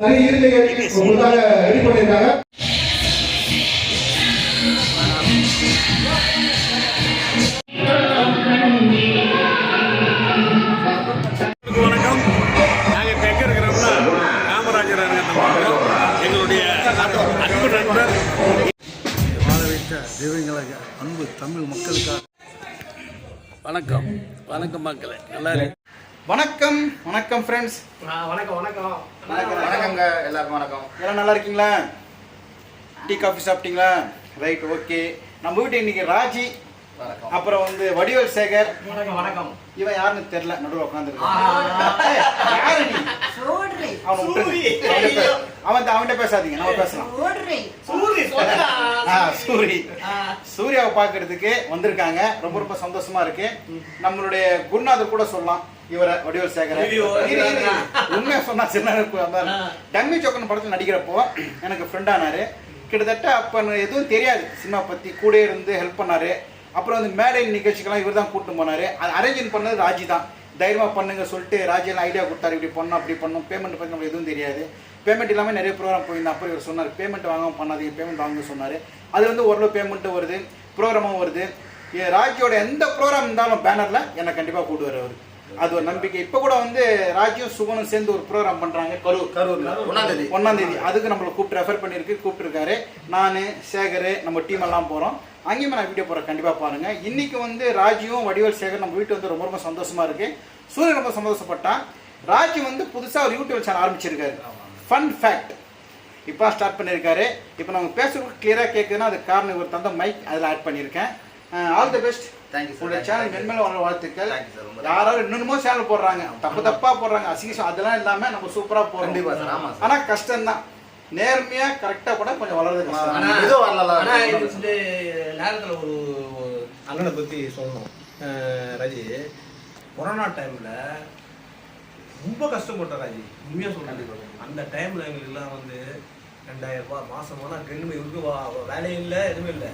நிறைய இருக்கைகள் உங்களுக்காக ரெடி பண்ணியிருக்காங்க. எங்களுடைய அன்பு தமிழ் மக்களுக்காக. வணக்கம். வணக்கம் மக்களே. நல்லா இருக்கு வணக்கம் வணக்கம் ஃப்ரெண்ட்ஸ் வணக்கம் வணக்கம். வணக்கங்க எல்லாருக்கும் வணக்கம். எல்லாம் நல்லா இருக்கீங்களா? டீ காஃபி சாப்பிட்டீங்களா? ரைட் ஓகே நம்ம வீட்டு இன்னைக்கு ராஜி அப்புறம் வந்து வடிவேல் சேகர். வணக்கம் வணக்கம். இவன் யாருன்னு தெரியல நடுவில் உட்காந்துருக்கான் அவனை. அவன்கிட்ட பே- அவன் அவன்கிட்ட பேசாதீங்க நம்ம பேசலாம். சூரி. சூர்யாவை பார்க்கறதுக்கு வந்திருக்காங்க. ரொம்ப ரொம்ப சந்தோஷமா இருக்கு. நம்மளுடைய குருநாதர் கூட சொல்லலாம். இவரை வடிவேல் சேகர். உண்மையா சொன்னா சின்ன டம்மி சோக்கன் படத்தில் நடிக்கிறப்போ எனக்கு ஃப்ரெண்ட் ஆனாரு. கிட்டத்தட்ட அப்ப எதுவும் தெரியாது. சினிமா பத்தி கூட இருந்து ஹெல்ப் பண்ணாரு. அப்புறம் வந்து மேடை நிகழ்ச்சிக்கெல்லாம் இவர் தான் கூட்டிட்டு போனாரு. அது அரேஞ்ச் பண்ணது ராஜி தான். தைரியமாக பண்ணுங்க சொல்லிட்டு ராஜியெல்லாம் ஐடியா கொடுத்தாரு. இப்படி பண்ணணும் அப்படி பண்ணணும் பேமெண்ட் பற்றி நம்மளுக்கு எதுவும் தெரியாது. பேமெண்ட் இல்லாமல் நிறைய ப்ரோக்ராம் போயிருந்தேன். அப்புறம் இவர் சொன்னார் பேமெண்ட் வாங்காமல் பண்ணாதீங்க. பேமெண்ட் வாங்க சொன்னார். அது வந்து ஓரளவு பேமெண்ட்டும் வருது ப்ரோக்ராமும் வருது. ராஜியோட எந்த ப்ரோக்ராம் இருந்தாலும் பேனரில் என்னை கண்டிப்பாக கூட்டு அவர். அது ஒரு நம்பிக்கை. இப்போ கூட வந்து ராஜியும் சுகனும் சேர்ந்து ஒரு ப்ரோக்ராம் பண்ணுறாங்க கரூர். கரூர்ல ஒன்றாம் தேதி. ஒன்றாம் தேதி. அதுக்கு நம்மளை கூப்பிட்டு ரெஃபர் பண்ணியிருக்கு கூப்பிட்டுருக்காரு. நான் சேகர் நம்ம டீம் எல்லாம் போகிறோம் அங்கேயுமே நான் வீடியோ போகிறேன் கண்டிப்பாக பாருங்கள் இன்னைக்கு வந்து ராஜியும் வடிவேல் சேகர் நம்ம வீட்டு வந்து ரொம்ப ரொம்ப சந்தோஷமா இருக்கு. சூரியன் ரொம்ப சந்தோஷப்பட்டான் ராஜி வந்து புதுசாக ஒரு யூடியூப் சேனல் ஆரம்பிச்சிருக்காரு. ஃபன் ஃபேக்ட் இப்போ ஸ்டார்ட் பண்ணியிருக்காரு. இப்போ நம்ம பேசுறதுக்கு கிளியராக கேட்குதுன்னா அதுக்கு காரணம் இவர் தந்த மைக் அதில் ஆட் பண்ணியிருக்கேன். All the best. உங்களுடைய சேனல். மென்மேலும் வளர வாழ்த்துக்கள். யாராவது இன்னொன்னுமோ சேனல் போடுறாங்க. தப்பு தப்பா போடுறாங்க. அசிங்கம் அதெல்லாம் இல்லாம நம்ம சூப்பரா போடுறோம். ஆனா கஷ்டம் தான் நேர்மையா கரெக்டா கூட கொஞ்சம் வளர்றது கஷ்டம். ஆனா- இது வரலாம் ஆனா இது வந்து நேரத்துல ஒரு அண்ணனை பத்தி சொல்லணும். ராஜி கொரோனா டைம்ல ரொம்ப கஷ்டப்பட்டோம் ராஜி. உண்மையா சொல்றேன். அந்த டைம்ல வந்து ரெண்டாயிரம் ரூபாய் மாசம் போனா ரெண்டு இவருக்கு வா- வேலையும் இல்லை எதுவுமே இல்லை.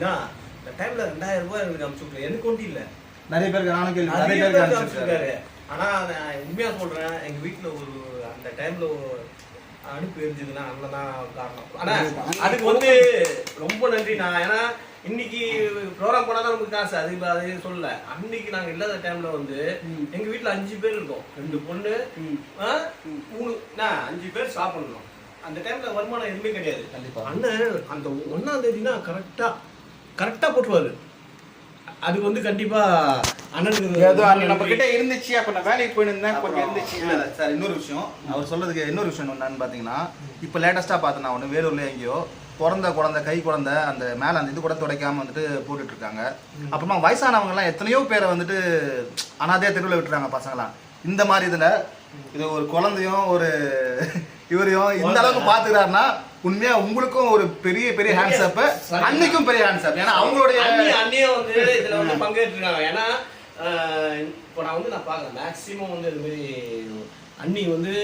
ஏன்னா இந்த டைம்ல ரெண்டாயிரம் ரூபாய் எங்களுக்கு அனுப்பிச்சு எனக்கு ஒன்றும் இல்லை. நிறைய பேருக்கு நானும் கேள்வி நிறைய பேருக்கு அனுப்பிச்சிருக்காரு ஆனா நான் உண்மையா சொல்றேன் எங்க வீட்டுல ஒரு அந்த டைம்ல ஒரு அடுப்பு எரிஞ்சதுன்னா அண்ணன் தான் காரணம். ஆனா அதுக்கு வந்து ரொம்ப நன்றி நான் ஏன்னா இன்னைக்கு ப்ரோக்ராம் போனா தான் நமக்கு காசு. அது அது சொல்லல. அன்னைக்கு நாங்க இல்லாத டைம்ல வந்து எங்க வீட்டுல அஞ்சு பேர் இருக்கோம். ரெண்டு பொண்ணு மூணு அஞ்சு பேர் சாப்பிடணும். அந்த டைம்ல வருமானம் எதுவுமே கிடையாது. கண்டிப்பா. அண்ணன் அந்த ஒன்னாம் தேதினா கரெக்டா கரெக்டா போட்டுருவாரு. அதுக்கு வந்து கண்டிப்பா அண்ணனுக்கு நம்ம கிட்ட இருந்துச்சு அப்ப நான் வேலைக்கு போயிருந்தேன் கொஞ்சம் இருந்துச்சு. இல்ல, சார் இன்னொரு விஷயம். அவர் சொல்றதுக்கு இன்னொரு விஷயம் என்னன்னு பாத்தீங்கன்னா இப்போ லேட்டஸ்டா பார்த்தேன் நான் ஒன்று வேலூர்ல எங்கேயோ பிறந்த குழந்தை கை குழந்தை அந்த மேல அந்த இது கூட துடைக்காம வந்துட்டு போட்டுட்டு இருக்காங்க அப்புறமா வயசானவங்க எல்லாம் எத்தனையோ பேரை வந்துட்டு அனாதையா தெருவில் விட்டுறாங்க பசங்களாம். இந்த மாதிரி இதுல இது ஒரு குழந்தையும் ஒரு இவரையும் இந்த அளவுக்கு பாத்துக்கிறாருன்னா உண்மையா உங்களுக்கும் ஒரு பெரிய பெரிய ஹேண்ட்ஸ் அப் அன்னைக்கும் பெரிய ஹேண்ட்ஸ் அப் ஏன்னா அவங்களுடைய அண்ணி அண்ணியே வந்து இதுல வந்து பங்கேற்றிருக்காங்க. ஏன்னா இப்போ நான் வந்து நான் பார்க்குறேன் மேக்ஸிமம் வந்து இது மாதிரி அண்ணி வந்து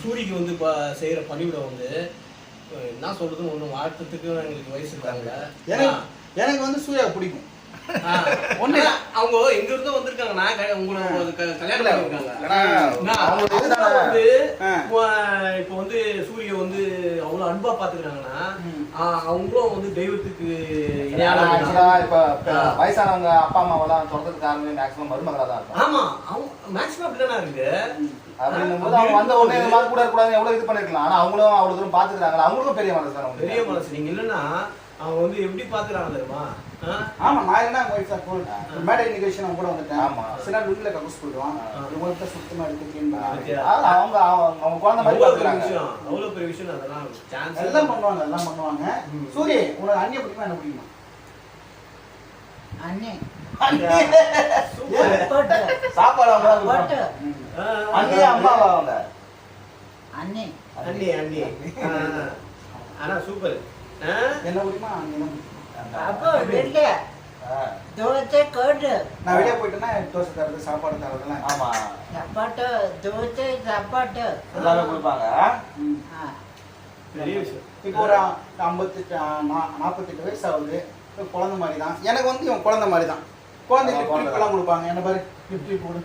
சூரிக்கு வந்து இப்போ செய்கிற பணிவிட வந்து என்ன சொல்றதுன்னு ஒன்றும் வாழ்த்தத்துக்கு எங்களுக்கு வயசு இருக்காங்க எனக்கு எனக்கு வந்து சூர்யா பிடிக்கும். ஒண்ணு அவங்க எங்க இருந்தோ வந்திருக்காங்க. நான் க- உங்களை ஒரு க- கல்யாணம். வந்து. இப்போ சூரிய வந்து அவ்வளவு அன்பா பாத்துக்கிறாங்கன்னா அவங்களும் வந்து தெய்வத்துக்கு வயசானவங்க அப்பா அம்மாவெல்லாம் தொடர்றதுக்கு காரணமே மேக்ஸிமம் மருமகளா தான் இருக்கும் ஆமா அவங்க மேக்ஸிமம் அப்படிதானே இருக்கு? அப்படின்னும் போது அவங்க வந்த உடனே இந்த மாதிரி கூட இருக்கக்கூடாது எவ்வளவு இது பண்ணிருக்கலாம். ஆனா அவங்களும் அவ்வளவு தூரம் பாத்துக்கிறாங்களா? அவங்களுக்கும் பெரிய மனசு பெரிய மனசு. நீங்க இல்லைன்னா அவங்க வந்து எப்படி பாத்துக்கிறாங்க தெரியுமா? ஆமா நான் என்ன போய் மேடை நிகழ்ச்சி நான் கூட வந்துட்டேன். ஆமா. சில வீட்டுல கக்கூஸ் போயிடுவான். இவங்கள்ட்ட சுத்தமா எடுத்து clean பண்ணி பாத்தியா? அவங்க அவங்க குழந்தை மாதிரி அவ்வளவு பெரிய பாத்துக்கிறாங்க விஷயம். அவ்வளவு பெரிய விஷயம் அதெல்லாம் சான்ஸ் எல்லாம் பண்ணுவாங்க எல்லாம் பண்ணுவாங்க. சூரிய உனக்கு அண்ணிய பிடிக்குமா என்ன பிடிக்குமா? அண்ணே? சாப்பாடு. தான். அண்ணியே அம்மாவா அவங்க? அண்ணே. அண்ணி அண்ணி. ஆனா சூப்பர். என்ன பிடிக்கும். அப்போ வெளில. தோசை கோடு. நான் வெளியே போயிட்டேன்னா தோசை தரது சாப்பாடு தரதெல்லாம். ஆமா. சாப்பாட்டு தோசை சாப்பாட்டு. எல்லாமே கொடுப்பாங்க. பெரிய விஷயம். இப்போ ஒரு ஐம்பத்தெட்டு நாற்பத்தெட்டு வயசு ஆகுது. குழந்தை மாதிரி தான் எனக்கு வந்து இவன் குழந்தை மாதிரி தான் குழந்தைக்கு ஆமா, குழந்தை ட்ரிப் எல்லாம் கொடுப்பாங்க. என்ன பாரு? ட்ரிப் கொடு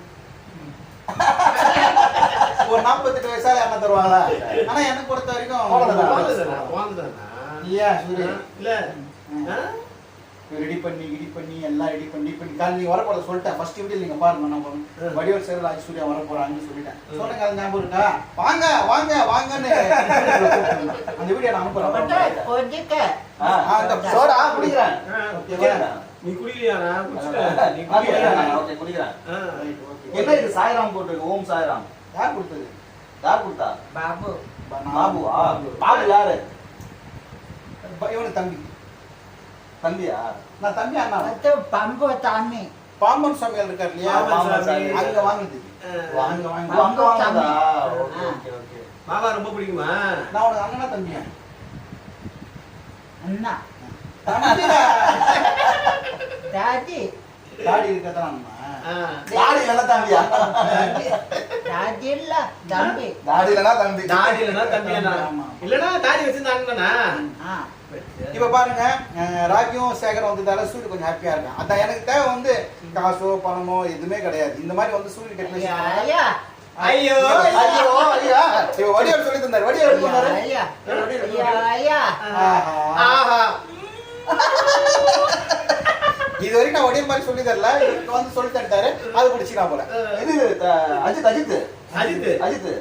ஒரு நாற்பத்தெட்டு வயசால என்ன தருவாங்களா? ஆனா எனக்கு பொறுத்த வரைக்கும்? நீயா சூரிய இல்ல? ரெடி பண்ணி ரெடி பண்ணி எல்லாம் ரெடி பண்ணி பண்ணி கால் நீங்க வர போறத சொல்லிட்டேன் ஃபர்ஸ்ட் வீடியோ நீங்க பாருங்க நம்ம வடிவல் சேரல் ராஜ் சூர்யா வர போறாங்கன்னு சொல்லிட்டேன் சொல்லுங்க அது ஞாபகம் இருக்கா? வாங்க வாங்க வாங்கன்னு. அந்த வீடியோ நான் அனுப்புறேன் சோடா குடிக்கிறேன்? நீ? குடிச்சிட்ட. நீ குடிக்கிறேன். குடிக்கலையா? என்ன இது சாய்ராம் போட்டிருக்கு ஓம் சாய்ராம்? யார் கொடுத்தது? யார் கொடுத்தா? பாபு. பாபுவா? பாபு யாரு? இவனுக்கு தம்பி. தம்பியா? நான் தம்பி அண்ணா பம்பு தாமி பாம்பன் சுவாமிகள் இருக்கார் இல்லையா. அங்க வாங்குது ஆ. அங்க வாங்கி. அங்க வாங்குதா ஆ. Okay okay. மாமா ரொம்ப பிடிக்குமா? நான் உனக்கு அண்ணனா தம்பியா? அண்ணா. தம்பிடா. டாடி தாடி இருக்கத்தான் அண்ணா. ஆ. தாடி இல்லைன்னா தம்பியா டாடி இல்ல தம்பி. தாடி இல்லைன்னா தம்பி தாடி. இல்லைன்னா தாடி வச்சிருந்தா அண்ணனா ஆ. இப்ப பாருங்க ராக்கியும் சேகரம் வந்ததால சூரிய கொஞ்சம் ஹாப்பியா இருக்கேன். அதான் எனக்கு தேவை வந்து காசோ பணமோ எதுவுமே கிடையாது. இந்த மாதிரி வந்து சூரிய டெக்னீஷியன் ஐயா ஐயோ. ஐயோ இவ வடிவேல் சொல்லி தந்தார். வடிவேல் எப்படி பண்ணாரு ஐயா. ஐயா ஆஹா. இது வரைக்கும் நான் வடிவேல் மாதிரி சொல்லி தரல. இவருக்கு வந்து சொல்லி தந்துட்டாரு. அது பிடிச்சிக்கலாம் போல. இது அஜித் அஜித். அஜித். அஜித்.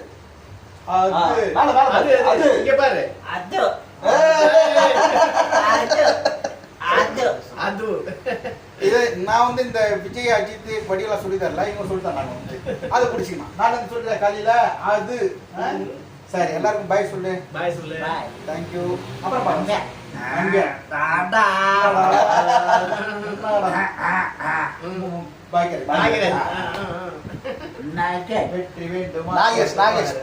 அது மேல மேல அது அது. இங்க பாரு. அது. இது நான் வந்து இந்த விஜய் அஜித் வடிவெல்லாம் சொல்லி தரல. இவங்க சொல்லி தந்தாங்க வந்து. அது பிடிச்சிக்கலாம் நான் வந்து சொல்லி காலையில. அது ஆ? சரி எல்லாருக்கும் பாய் சொல்லு. பாய் சொல்லு. தேங்க்யூ அப்புறம் பாருங்க. வெற்றி வேண்டுமா? நாகேஷ், நாகேஷ்.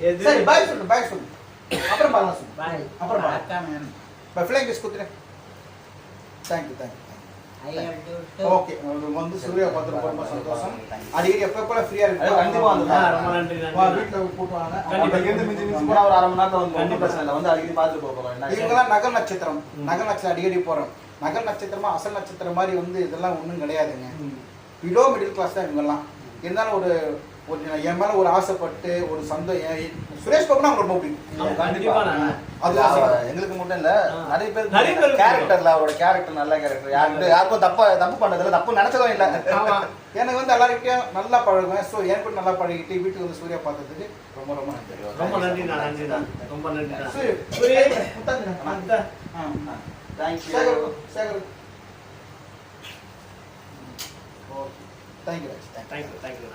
எது? சரி பாய் சொல்லு பாய் சொல்லு. அப்புறம் பார்க்கலாம் சொல்லு பாய் அப்புறம் பார்க்கலாம் பை ஃப்ளைங் கிஸ் குத்துறேன். தேங்க்யூ தேங்க்யூ ஐயா ஓகே வந்து சூர்யா பார்த்து ரொம்ப சந்தோஷம். அடிக்கடி எப்போ எப்போ ஃப்ரீயா இருக்கு அது கண்டிப்பா வந்து ஆ, ரொம்ப நன்றி வா நன்றி வீட்டில் கூட்டு வாங்க. கண்டிப்பா. அப்ப இருந்து மிஞ்சி மிஞ்சி போனா ஒரு அரை மணி நேரத்துல வந்து ஒன்றும் பிரச்சனை இல்லை. வந்து அடிக்கடி பார்த்துட்டு போக போறோம். என்ன இவங்கெல்லாம் நகர் நட்சத்திரம். நகர் நட்சத்திரம் அடிக்கடி போறோம். நகர் நட்சத்திரமா அசல் நட்சத்திரம் மாதிரி வந்து இதெல்லாம் ஒன்றும் கிடையாதுங்க. பிலோ மிடில் கிளாஸ் தான் இவங்கெல்லாம். இருந்தாலும் ஒரு ஒரு என் மேல ஒரு ஆசைப்பட்டு ஒரு சந்தோ என் சுரேஷ் பாபுனா அவங்க ரொம்ப பிடிக்கும். அது எங்களுக்கு மட்டும் இல்ல. நிறைய பேர் நிறைய கேரக்டர்ல அவரோட கேரக்டர் நல்ல கேரக்டர் யாருக்கும் யாருக்கும் தப்பா தப்பு பண்ணதில்ல தப்பு நினைச்சதும் இல்ல. எனக்கு வந்து எல்லாருக்கிட்டையும் நல்லா பழகுவேன். ஸோ என் கூட நல்லா பழகிட்டு வீட்டுக்கு வந்து சூர்யா பார்த்ததுக்கு ரொம்ப ரொம்ப நன்றி. ரொம்ப நன்றி நான் நன்றி தான் ரொம்ப நன்றி Suriya. Thank you Sekar Sekar. Okay. Thank you thank you thank you